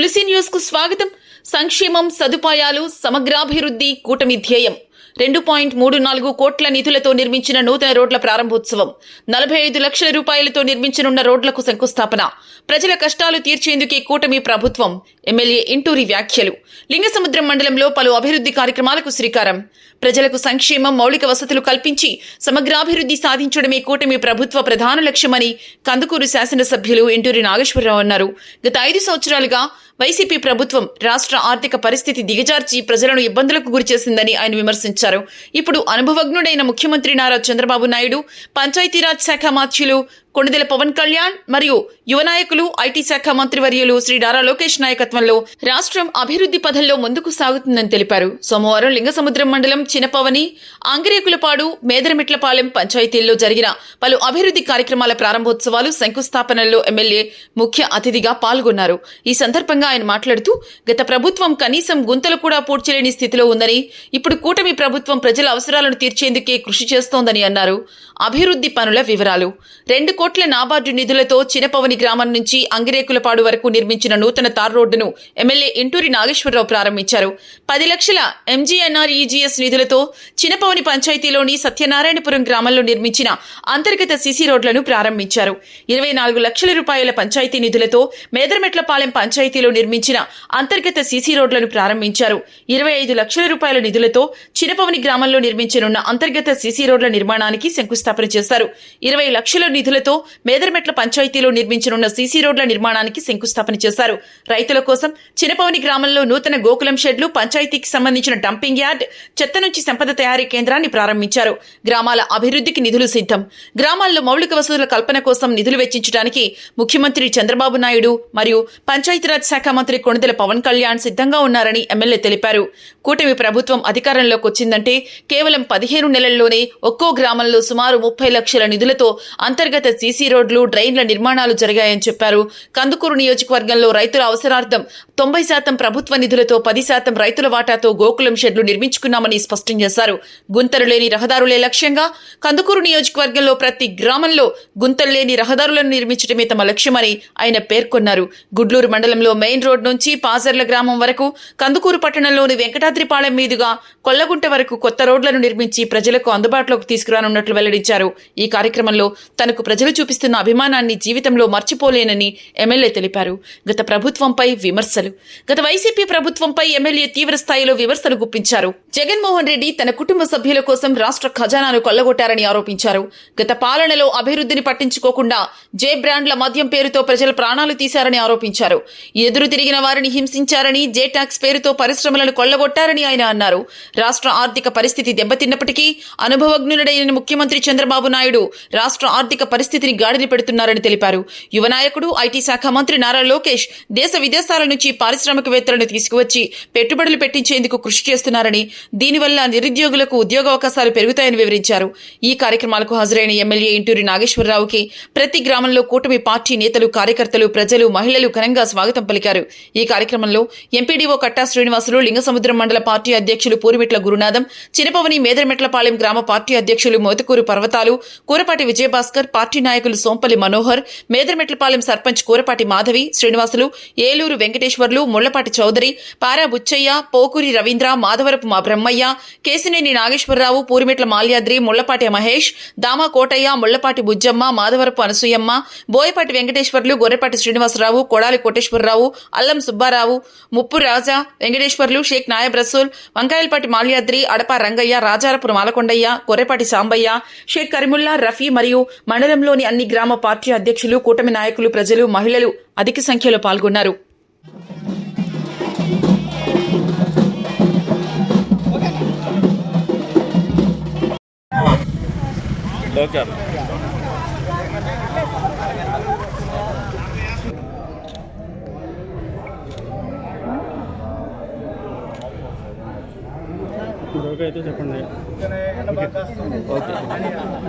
తులసి న్యూస్కు స్వాగతం. సంక్షేమం సదుపాయాలు సమగ్రాభివృద్ధి కూటమి ధ్యేయం. రెండు పాయింట్ మూడు నాలుగు కోట్ల నిధులతో నిర్మించిన నూతన రోడ్ల ప్రారంభోత్సవం. నలభై ఐదు లక్షల రూపాయలతో నిర్మించనున్న రోడ్లకు శంకుస్థాపన. ప్రజల కష్టాలు తీర్చేందుకే కూటమి ప్రభుత్వం. ఎమ్మెల్యే ఇంటూరి వ్యాఖ్యలు. లింగసముద్రం మండలంలో పలు అభివృద్ధి కార్యక్రమాలకు శ్రీకారం. ప్రజలకు సంక్షేమం మౌలిక వసతులు కల్పించి సమగ్రాభివృద్ధి సాధించడమే కూటమి ప్రభుత్వ ప్రధాన లక్ష్యమని కందుకూరు శాసనసభ్యులు ఇంటూరి నాగేశ్వరరావు అన్నారు. గత ఐదు సంవత్సరాలుగా వైసీపీ ప్రభుత్వం రాష్ట్ర ఆర్థిక పరిస్థితి దిగజార్చి ప్రజలను ఇబ్బందులకు గురిచేసిందని ఆయన విమర్శించారు. ఇప్పుడు అనుభవజ్ఞుడైన ముఖ్యమంత్రి నారా చంద్రబాబు నాయుడు పంచాయతీరాజ్ శాఖ మాత్యులు కొణిదెల పవన్ కళ్యాణ్ మరియు యువ నాయకులు ఐటీ శాఖ మంత్రివర్యులు శ్రీ నారా లోకేష్ నాయకత్వంలో రాష్ట్రం అభివృద్ధి పథంలో ముందుకు సాగుతుందని తెలిపారు. సోమవారం లింగసముద్రం మండలం చినపవని ఆంగిరేకులపాడు మేదరమిట్లపాలెం పంచాయతీల్లో జరిగిన పలు అభివృద్ధి కార్యక్రమాల ప్రారంభోత్సవాలు శంకుస్థాపనల్లో ఎమ్మెల్యే ముఖ్య అతిథిగా పాల్గొన్నారు. ఈ సందర్భంగా ఆయన మాట్లాడుతూ గత ప్రభుత్వం కనీసం గుంతలు కూడా పూడ్చలేని స్థితిలో ఉందని ఇప్పుడు కూటమి ప్రభుత్వం ప్రజల అవసరాలను తీర్చేందుకే కృషి చేస్తోందని అన్నారు. అభివృద్ధి పనుల వివరాలు. రెండు కోట్ల నాబార్డు నిధులతో చినపవని గ్రామం నుంచి అంగిరేకులపాడు వరకు నిర్మించిన నూతన తార్ రోడ్డును ఎమ్మెల్యే ఇంటూరి నాగేశ్వరరావు ప్రారంభించారు. పది లక్షల ఎంజీఎన్ఆర్ఈజీఎస్ నిధులతో చినపవని పంచాయతీలోని సత్యనారాయణపురం గ్రామంలో నిర్మించిన అంతర్గత సిసి రోడ్లను ప్రారంభించారు. ఇరవై నాలుగు లక్షల రూపాయల పంచాయతీ నిధులతో మేదరమెట్లపాలెం పంచాయతీలో నిర్మించిన అంతర్గత సిసి రోడ్లను ప్రారంభించారు. ఇరవై ఐదు లక్షల రూపాయల నిధులతో చినపవని గ్రామంలో నిర్మించనున్న అంతర్గత సిసి రోడ్ల నిర్మాణానికి శంకుస్థాపన చేశారు. ఇరవై లక్షల నిధులతో మేదరమెట్ల పంచాయతీలో నిర్మించనున్న సీసీ రోడ్ల నిర్మాణానికి శంకుస్థాపన చేశారు. రైతుల కోసం చినపవని గ్రామంలో నూతన గోకులం షెడ్లు పంచాయతీకి సంబంధించిన డంపింగ్ యార్డ్ చెత్త నుంచి సంపద తయారీ కేంద్రాన్ని ప్రారంభించారు. గ్రామాల అభివృద్ధికి నిధులు సిద్ధం. గ్రామాల్లో మౌలిక వసతుల కల్పన కోసం నిధులు వెచ్చించడానికి ముఖ్యమంత్రి చంద్రబాబు నాయుడు మరియు పంచాయతీరాజ్ శాఖ మంత్రి కొణిదెల పవన్ కళ్యాణ్ సిద్ధంగా ఉన్నారని ఎమ్మెల్యే తెలిపారు. కూటమి ప్రభుత్వం అధికారంలోకి వచ్చిందంటే కేవలం పదిహేను నెలల్లోనే ఒక్కో గ్రామంలో సుమారు ముప్పై లక్షల నిధులతో అంతర్గత సీసీ రోడ్లు డ్రైన్ల నిర్మాణాలు జరిగాయని చెప్పారు. కందుకూరు నియోజకవర్గంలో రైతుల అవసరార్థం తొంభై శాతం ప్రభుత్వ నిధులతో పది శాతం రైతుల వాటాతో గోకులం షెడ్లు నిర్మించుకున్నామని స్పష్టం చేశారు. గుంతలు లేని రహదారులే లక్ష్యంగా కందుకూరు నియోజకవర్గంలో ప్రతి గ్రామంలో గుంతలు లేని రహదారులను నిర్మించడమే తమ లక్ష్యమని ఆయన పేర్కొన్నారు. గుడ్లూరు మండలంలో మెయిన్ రోడ్ నుంచి పాజర్ల గ్రామం వరకు కందుకూరు పట్టణంలోని వెంకటాద్రిపాలెం మీదుగా కొల్లగుంట వరకు కొత్త రోడ్లను నిర్మించి ప్రజలకు అందుబాటులోకి తీసుకురానున్నట్లు వెల్లడించారు. ఈ కార్యక్రమంలో తనకు ప్రజలు చూపిస్తున్న అభిమానాన్ని జీవితంలో మర్చిపోలేనని ఎమ్మెల్యే తెలిపారు. గత ప్రభుత్వంపై విమర్శలు. గత వైసీపీ ప్రభుత్వంపై ఎమ్మెల్యే తీవ్ర స్థాయిలో విమర్శలు గుప్పించారు. జగన్మోహన్ రెడ్డి తన కుటుంబ సభ్యుల కోసం రాష్ట్ర ఖజానాను కొల్లగొట్టారని ఆరోపించారు. గత పాలనలో అభివృద్ధిని పట్టించుకోకుండా జే బ్రాండ్ల మద్యం పేరుతో ప్రజల ప్రాణాలు తీశారని ఆరోపించారు. ఎదురు తిరిగిన వారిని హింసించారని జే ట్యాక్స్ పేరుతో పరిశ్రమలను కొల్లగొట్టారని ఆయన అన్నారు. రాష్ట్ర ఆర్థిక పరిస్థితి దెబ్బతిన్నప్పటికీ అనుభవజ్ఞుడైన ముఖ్యమంత్రి చంద్రబాబు నాయుడు రాష్ట్ర ఆర్థిక పరిస్థితిని గాడిని పెడుతున్నారని తెలిపారు. యువ నాయకుడు ఐటీ శాఖ మంత్రి నారా లోకేష్ దేశ విదేశాల నుంచి పారిశ్రామికవేత్తలను తీసుకువచ్చి పెట్టుబడులు పెట్టించేందుకు కృషి చేస్తున్నారని దీనివల్ల నిరుద్యోగులకు ఉద్యోగావకాశాలు పెరుగుతాయని వివరించారు. ఈ కార్యక్రమాలకు హాజరైన ఎమ్మెల్యే ఇంటూరి నాగేశ్వరరావుకి ప్రతి గ్రామంలో కూటమి పార్టీ నేతలు కార్యకర్తలు ప్రజలు మహిళలు ఘనంగా స్వాగతం పలికారు. ఈ కార్యక్రమంలో ఎంపీడీఓ కట్టా శ్రీనివాసులు లింగసముద్రం మండల పార్టీ అధ్యక్షులు పూరిమిట్ల గురునాథం చినపవని మేదరమెట్లపాలెం గ్రామ పార్టీ అధ్యక్షులు మోతుకూరు పర్వతాలు కూరపాటి విజయభాస్కర్ పార్టీ నాయకులు సోంపల్లి మనోహర్ మేదరమెట్లపాలెం సర్పంచ్ కూరపాటి మాధవి శ్రీనివాసులు ఏలూరు వెంకటేశ్వర్లు ముళ్ళపాటి చౌదరి పారా బుచ్చయ్య పోకూరి రవీంద్ర మాధవరపు మా బ్రహ్మయ్య కేసినేని నాగేశ్వరరావు పూరిమెట్ల మాల్యాద్రి ముళ్ళపాటి మహేష్ దామా కోటయ్య ముళ్ళపాటి బుజ్జమ్మ మాధవరపు అనసూయమ్మ బోయపాటి వెంకటేశ్వర్లు గొర్రెపాటి శ్రీనివాసరావు కొడాలి కోటేశ్వరరావు అల్లం సుబ్బారావు ముప్పు రాజా వెంకటేశ్వర్లు షేక్ నాయబ్ రసూల్ వంకాయలపాటి మాల్యాద్రి అడప రంగయ్య రాజారపురం మాలకొండయ్య కొర్రెపాటి సాంబయ్య షేక్ కరిముల్లా రఫీ మరియు మండలంలోని అన్ని గ్రామ పార్టీ అధ్యక్షులు కూటమి నాయకులు ప్రజలు మహిళలు అధిక సంఖ్యలో పాల్గొన్నారు.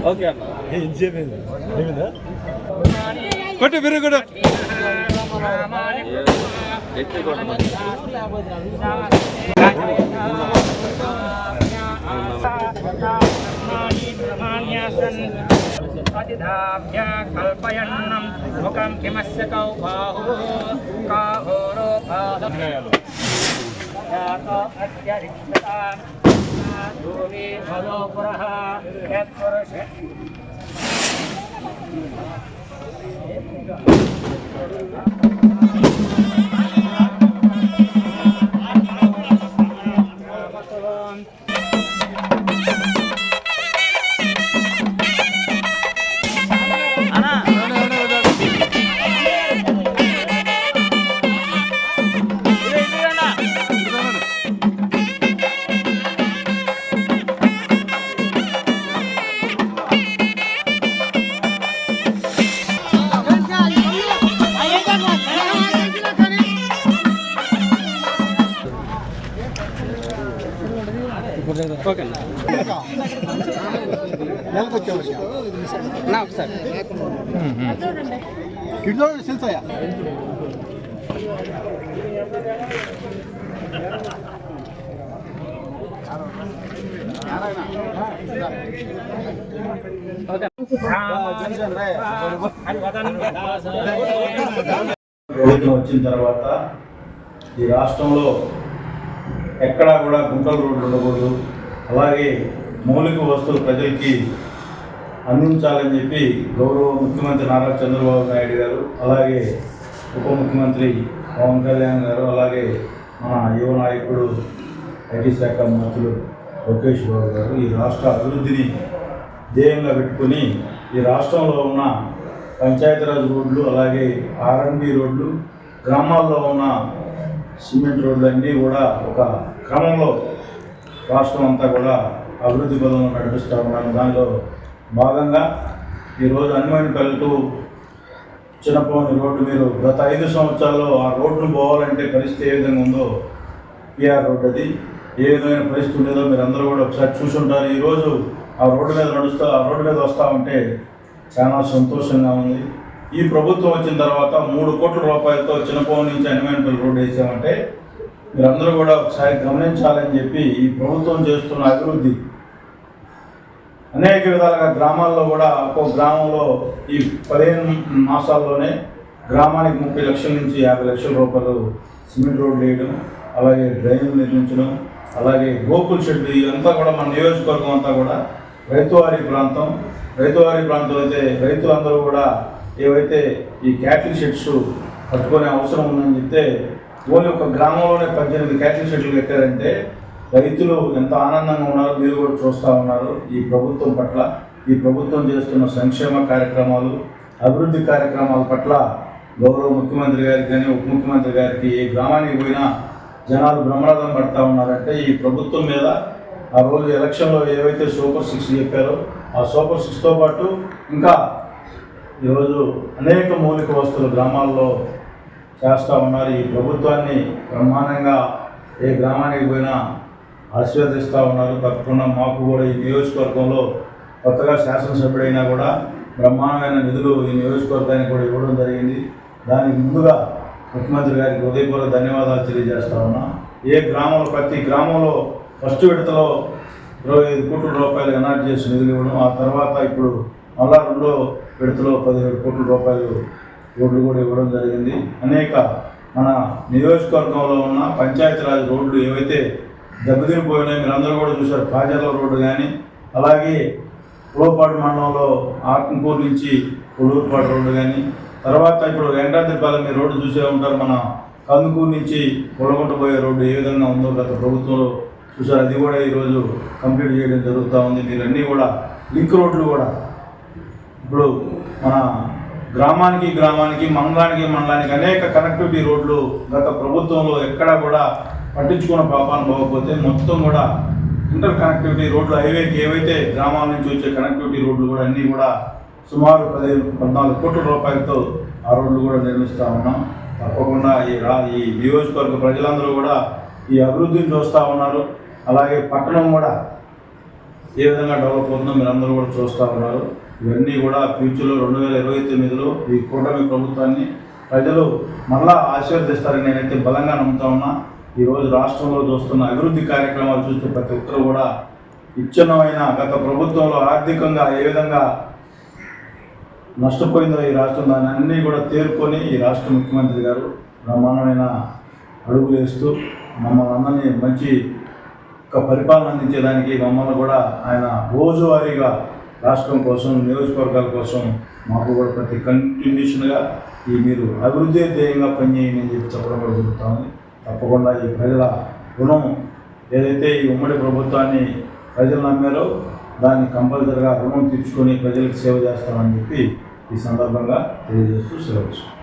ఓకే ఓకే అన్న కొట్టు మీరు కూడా प्रतिधाभ्य कल्पयन्नं मुखं किमस्य कौ बाहु ভূমি ফলপ্রহ তৎপুরুষ నా ఒకసారి. ఇటు తెలుసాయా ప్రభుత్వం వచ్చిన తర్వాత ఈ రాష్ట్రంలో ఎక్కడా కూడా గుంటల రోడ్లు ఉండకూడదు. అలాగే మౌలిక వస్తువులు ప్రజలకి అందించాలని చెప్పి గౌరవ ముఖ్యమంత్రి నారా చంద్రబాబు నాయుడు గారు అలాగే ఉప ముఖ్యమంత్రి పవన్ కళ్యాణ్ గారు అలాగే మన యువ నాయకుడు ఐటీ శాఖ మంత్రులు లోకేష్ బాబు గారు ఈ రాష్ట్ర అభివృద్ధిని ధ్యేయంగా పెట్టుకొని ఈ రాష్ట్రంలో ఉన్న పంచాయతీరాజ్ రోడ్లు అలాగే ఆర్ఎన్బి రోడ్లు గ్రామాల్లో ఉన్న సిమెంట్ రోడ్లు అన్నీ కూడా ఒక క్రమంలో రాష్ట్రం అంతా కూడా అభివృద్ధి పదంలో నడిపిస్తూ ఉన్నాను దానిలో భాగంగా ఈరోజు అన్వయపల్లి టు చిన్నపోని రోడ్డు మీరు గత ఐదు సంవత్సరాల్లో ఆ రోడ్డు పోవాలంటే పరిస్థితి ఏ విధంగా ఉందో పిఆర్ రోడ్ అది. ఏ విధమైన పరిస్థితి ఉండేదో మీరు అందరూ కూడా ఒకసారి చూసుంటారు. ఈరోజు ఆ రోడ్డు మీద నడుస్తూ ఆ రోడ్డు మీద వస్తూ ఉంటే చాలా సంతోషంగా ఉంది. ఈ ప్రభుత్వం వచ్చిన తర్వాత మూడు కోట్ల రూపాయలతో చిన్నపవన్ నుంచి అనిమేనపల్లి రోడ్డు వేసామంటే మీరందరూ కూడా ఒకసారి గమనించాలని చెప్పి ఈ ప్రభుత్వం చేస్తున్న అభివృద్ధి. అనేక విధాలుగా గ్రామాల్లో కూడా ఒక్కో గ్రామంలో ఈ పదిహేను మాసాల్లోనే గ్రామానికి ముప్పై లక్షల నుంచి యాభై లక్షల రూపాయలు సిమెంట్ రోడ్లు వేయడం అలాగే డ్రైన్లు నిర్మించడం అలాగే గోకుల్ షెడ్లు ఇదంతా కూడా మన నియోజకవర్గం అంతా కూడా రైతువారి ప్రాంతం. రైతువారి ప్రాంతం అయితే రైతులందరూ కూడా ఏవైతే ఈ క్యాటిల్ షెడ్స్ పట్టుకునే అవసరం ఉందని చెప్తే ఓన్లీ ఒక గ్రామంలోనే పద్దెనిమిది క్యాటిల్ షెడ్లు కట్టారంటే రైతులు ఎంత ఆనందంగా ఉన్నారో మీరు కూడా చూస్తూ ఉన్నారు ఈ ప్రభుత్వం పట్ల. ఈ ప్రభుత్వం చేస్తున్న సంక్షేమ కార్యక్రమాలు అభివృద్ధి కార్యక్రమాల పట్ల గౌరవ ముఖ్యమంత్రి గారికి కానీ ఉప ముఖ్యమంత్రి గారికి ఏ గ్రామానికి పోయినా జనాలు బ్రహ్మరథం పడతా ఉన్నారంటే ఈ ప్రభుత్వం మీద ఆ రోజు ఎలక్షన్లో ఏవైతే సూపర్ సిక్స్ చెప్పారో ఆ సూపర్ సిక్స్తో పాటు ఇంకా ఈరోజు అనేక మౌలిక వస్తువులు గ్రామాల్లో చేస్తూ ఉన్నారు. ఈ ప్రభుత్వాన్ని బ్రహ్మాండంగా ఏ గ్రామానికి పోయినా ఆశీర్వదిస్తూ ఉన్నారు. తప్పకుండా మాకు కూడా ఈ నియోజకవర్గంలో కొత్తగా శాసనసభ్యుడైనా కూడా బ్రహ్మాండమైన నిధులు ఈ నియోజకవర్గానికి కూడా ఇవ్వడం జరిగింది. దానికి ముందుగా ముఖ్యమంత్రి గారికి హృదయపూర్వక ధన్యవాదాలు తెలియజేస్తా ఉన్నా. ఏ గ్రామంలో ప్రతి గ్రామంలో ఫస్ట్ విడతలో ఇరవై ఐదు కోట్ల రూపాయలు ఎనాట్ చేసి నిధులు ఇవ్వడం ఆ తర్వాత ఇప్పుడు మళ్ళా రెండో విడతలో పదిహేడు కోట్ల రూపాయలు రోడ్లు కూడా ఇవ్వడం జరిగింది. అనేక మన నియోజకవర్గంలో ఉన్న పంచాయతీరాజ్ రోడ్లు ఏవైతే దెబ్బతినిపోయినాయి మీరు అందరూ కూడా చూశారు. కాజర్ల రోడ్డు కానీ అలాగే పులపాడు మండలంలో ఆత్మకూరు నుంచి కొడూరుపాడు రోడ్డు కానీ తర్వాత ఇప్పుడు వెంకటాద్రిపాలెం మీరు రోడ్డు చూసే ఉంటారు. మన కందుకూరు నుంచి పొలగొంట పోయే రోడ్డు ఏ విధంగా ఉందో గత ప్రభుత్వంలో చూసారు అది కూడా ఈరోజు కంప్లీట్ చేయడం జరుగుతూ ఉంది. మీరన్నీ కూడా లింక్ రోడ్లు కూడా ఇప్పుడు మన గ్రామానికి గ్రామానికి మండలానికి మండలానికి అనేక కనెక్టివిటీ రోడ్లు గత ప్రభుత్వంలో ఎక్కడా కూడా పట్టించుకున్న పాపాన్ని పోకపోతే మొత్తం కూడా ఇంటర్ కనెక్టివిటీ రోడ్లు హైవేకి ఏవైతే గ్రామాల నుంచి వచ్చే కనెక్టివిటీ రోడ్లు కూడా అన్నీ కూడా సుమారు పదిహేను పద్నాలుగు కోట్ల రూపాయలతో ఆ రోడ్లు కూడా నిర్మిస్తూ ఉన్నాం. తప్పకుండా ఈ రా ఈ నియోజకవర్గ ప్రజలందరూ కూడా ఈ అభివృద్ధిని చూస్తూ ఉన్నారు. అలాగే పట్టణం కూడా ఏ విధంగా డెవలప్ అవుతుందో మీరు అందరూ కూడా చూస్తూ ఉన్నారు. ఇవన్నీ కూడా ఫ్యూచర్లో రెండు వేల ఇరవై తొమ్మిదిలో ఈ కూటమి ప్రభుత్వాన్ని ప్రజలు మళ్ళా ఆశీర్వదిస్తారని నేనైతే బలంగా నమ్ముతా ఉన్నా. ఈరోజు రాష్ట్రంలో చూస్తున్న అభివృద్ధి కార్యక్రమాలు చూస్తే ప్రతి ఒక్కరు కూడా ఇచ్ఛిన్నమైన గత ప్రభుత్వంలో ఆర్థికంగా ఏ విధంగా నష్టపోయిందో ఈ రాష్ట్రం దాన్ని అన్నీ కూడా తేరుకొని ఈ రాష్ట్ర ముఖ్యమంత్రి గారు బ్రహ్మాండమైన అడుగులు వేస్తూ మమ్మల్ని అందరినీ మంచి ఒక పరిపాలన అందించేదానికి మమ్మల్ని కూడా ఆయన రోజువారీగా రాష్ట్రం కోసం నియోజకవర్గాల కోసం మాకు కూడా ప్రతి కంటిన్యూషన్గా ఈ మీరు అభివృద్ధి ధ్యేయంగా పనిచేయండి అని చెప్పి చెప్పడం కూడా జరుగుతుంది తప్పకుండా ఈ ప్రజల రుణం ఏదైతే ఈ ఉమ్మడి ప్రభుత్వాన్ని ప్రజలు నమ్మారో దాన్ని కంపల్సరిగా రుణం తీర్చుకొని ప్రజలకు సేవ చేస్తామని చెప్పి ఈ సందర్భంగా తెలియజేస్తూ సెలవు